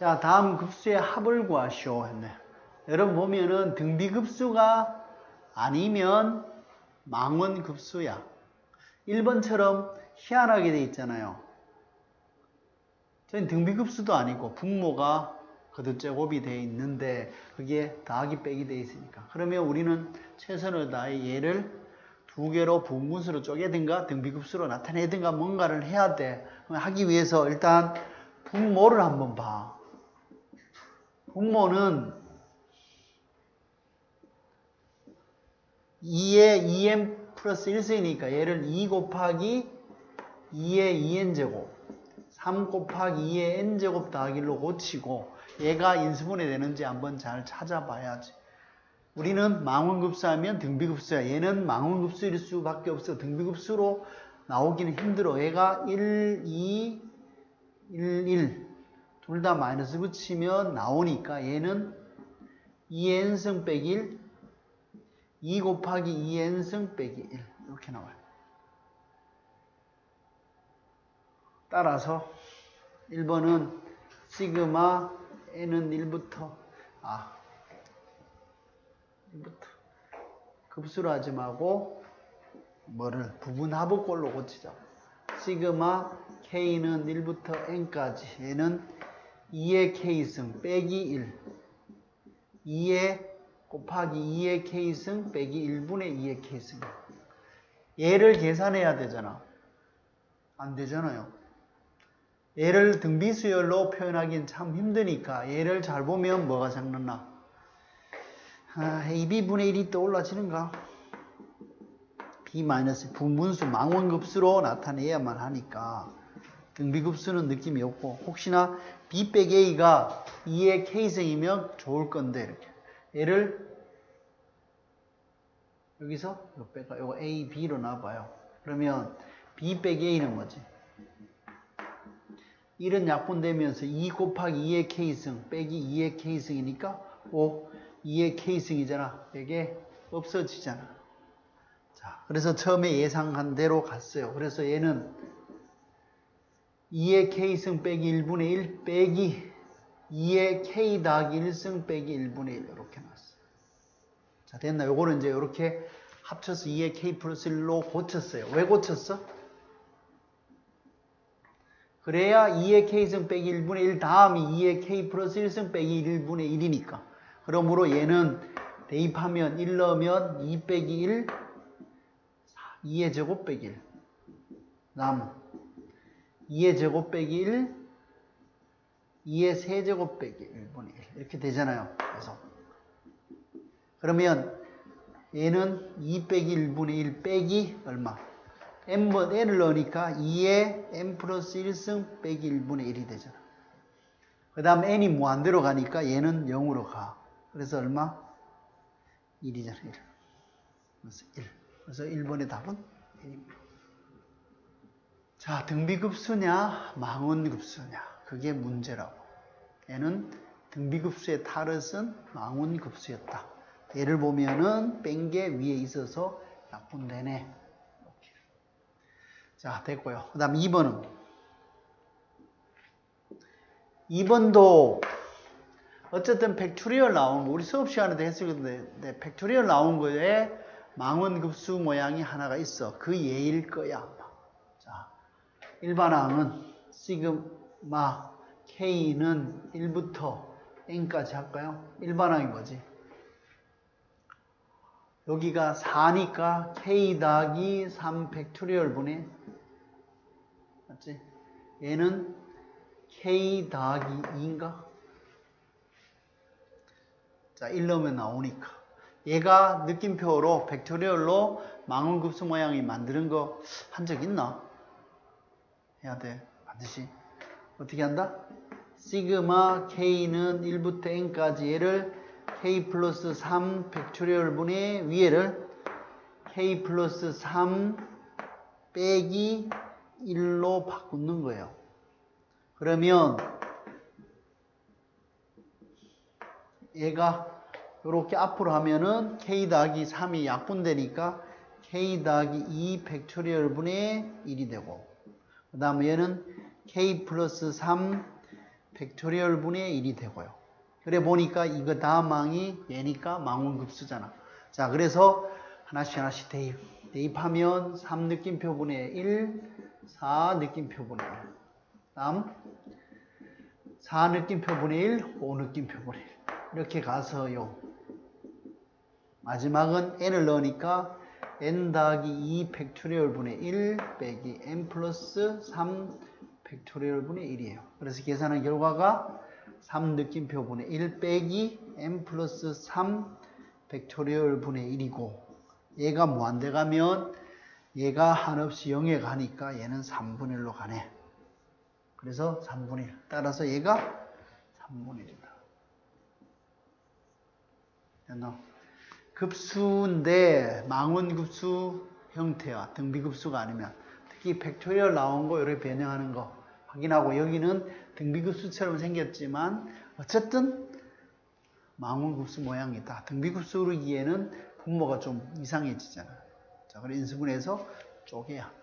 자, 다음 급수의 합을 구하시오 했네. 여러분 보면은 등비 급수가 아니면 망원 급수야. 1번처럼 희한하게 돼 있잖아요. 저희는 등비 급수도 아니고 분모가 거듭제곱이 돼 있는데 그게 더하기 빼기 돼 있으니까. 그러면 우리는 최선을 다해 얘를 두 개로 분분수로 쪼개든가 등비급수로 나타내든가 뭔가를 해야 돼. 하기 위해서 일단 분모를 한번 봐. 분모는 2에 2n 플러스 1승이니까 얘를 2 곱하기 2의 2n제곱 3 곱하기 2의 n제곱 더하기로 고치고 얘가 인수분해 되는지 한번 잘 찾아봐야지. 우리는 망원급수하면 등비급수야. 얘는 망원급수일 수밖에 없어. 등비급수로 나오기는 힘들어. 얘가 1, 2, 1, 1. 둘 다 마이너스 붙이면 나오니까 얘는 2n승 빼기 1, 2 곱하기 2n승 빼기 1. 이렇게 나와요. 따라서 1번은 시그마 n은 1부터 아 1부터 급수로 하지 말고 뭐를 부분합의꼴로 고치자. 시그마 k는 1부터 n까지 얘는 2의 k승 빼기 1 2의 곱하기 2의 k승 빼기 1분의 2의 k승 얘를 계산해야 되잖아. 안 되잖아요. 얘를 등비수열로 표현하기는 참 힘드니까 얘를 잘 보면 뭐가 생각나? 아, AB분의 1이 떠올라지는가? B 분분수 망원급수로 나타내야만 하니까 등비급수는 느낌이 없고 혹시나 B 빼기 A가 2의 K승이면 좋을 건데 이렇게 얘를 여기서 요 빼가 요거 A, B로 나와봐요. 그러면 B 빼기 A는 뭐지? 1은 약분되면서 2 곱하기 2의 K승 빼기 2의 K승이니까 5, 2의 K승이잖아. 이게 없어지잖아. 자, 그래서 처음에 예상한 대로 갔어요. 그래서 얘는 2의 K승 빼기 1분의 1 빼기 2의 K 더하기 1승 빼기 1분의 1 이렇게 나왔어요. 자, 됐나? 요거는 이제 이렇게 합쳐서 2의 K 플러스 1로 고쳤어요. 왜 고쳤어? 그래야 2의 K승 빼기 1분의 1 다음이 2의 K 플러스 1승 빼기 1분의 1이니까. 그러므로 얘는 대입하면 1 넣으면 2 빼기 1, 2의 제곱 빼기 1. 남 2의 제곱 빼기 1, 2의 세제곱 빼기 1분의 1. 이렇게 되잖아요. 그래서. 그러면 얘는 2 빼기 1분의 1 빼기 얼마? n번 n을 넣으니까 2에 n 플러스 1승 빼기 1분의 1이 되잖아. 그 다음 n이 무한대로 가니까 얘는 0으로 가. 그래서 얼마? 1이잖아. 1. 그래서 1. 그래서 1번의 답은 1입니다. 자, 등비급수냐, 망원급수냐. 그게 문제라고. 얘는 등비급수의 타릇은 망원급수였다. 얘를 보면은 뺀 게 위에 있어서 약분되네. 자, 됐고요. 그 다음 2번은 2번도 어쨌든 팩토리얼 나온 거 우리 수업 시간에도 했을 건데 팩토리얼 나온 거에 망원급수 모양이 하나가 있어. 그 예일 거야. 자, 일반항은 시그마 K는 1부터 N까지 할까요? 일반항이 뭐지? 여기가 4니까 K 더하기 3 팩토리얼 분의 맞지? 얘는 K 더하기 2인가? 자, 1 넣으면 나오니까. 얘가 느낌표로 팩토리얼로 망원급수 모양이 만드는 거 한 적 있나? 해야 돼. 반드시. 어떻게 한다? 시그마 K는 1부터 N까지 얘를 K 플러스 3 팩토리얼 분의 위에를 K 플러스 3 빼기 1로 바꾸는 거예요. 그러면 얘가 이렇게 앞으로 하면은 K 더하기 3이 약분되니까 K 더하기 2 팩토리얼 분의 1이 되고 그 다음에 얘는 K 플러스 3 팩토리얼 분의 1이 되고요. 그래 보니까 이거 다음항이 얘니까 망원급수잖아. 자, 그래서 하나씩 하나씩 대입. 대입하면 3 느낌표 분의 1, 4 느낌표 분의 1. 다음 4 느낌표 분의 1, 5 느낌표 분의 1. 이렇게 가서요. 마지막은 n을 넣으니까 n 더하기 2 팩토리얼 분의 1 빼기 n 플러스 3 팩토리얼 분의 1이에요. 그래서 계산한 결과가 3 느낌표 분의 1 빼기 n 플러스 3 팩토리얼 분의 1이고 얘가 무한대 가면 얘가 한없이 0에 가니까 얘는 3분의 1로 가네. 그래서 3분의 1. 따라서 얘가 3분의 1이다. 됐나? 급수인데 망원급수 형태와 등비급수가 아니면 특히 팩토리얼 나온 거 이렇게 변형하는 거 확인하고 여기는 등비급수처럼 생겼지만 어쨌든 망원급수 모양이다. 등비급수르기에는 분모가 좀 이상해지잖아. 자, 그래 인수분해서 쪼개야.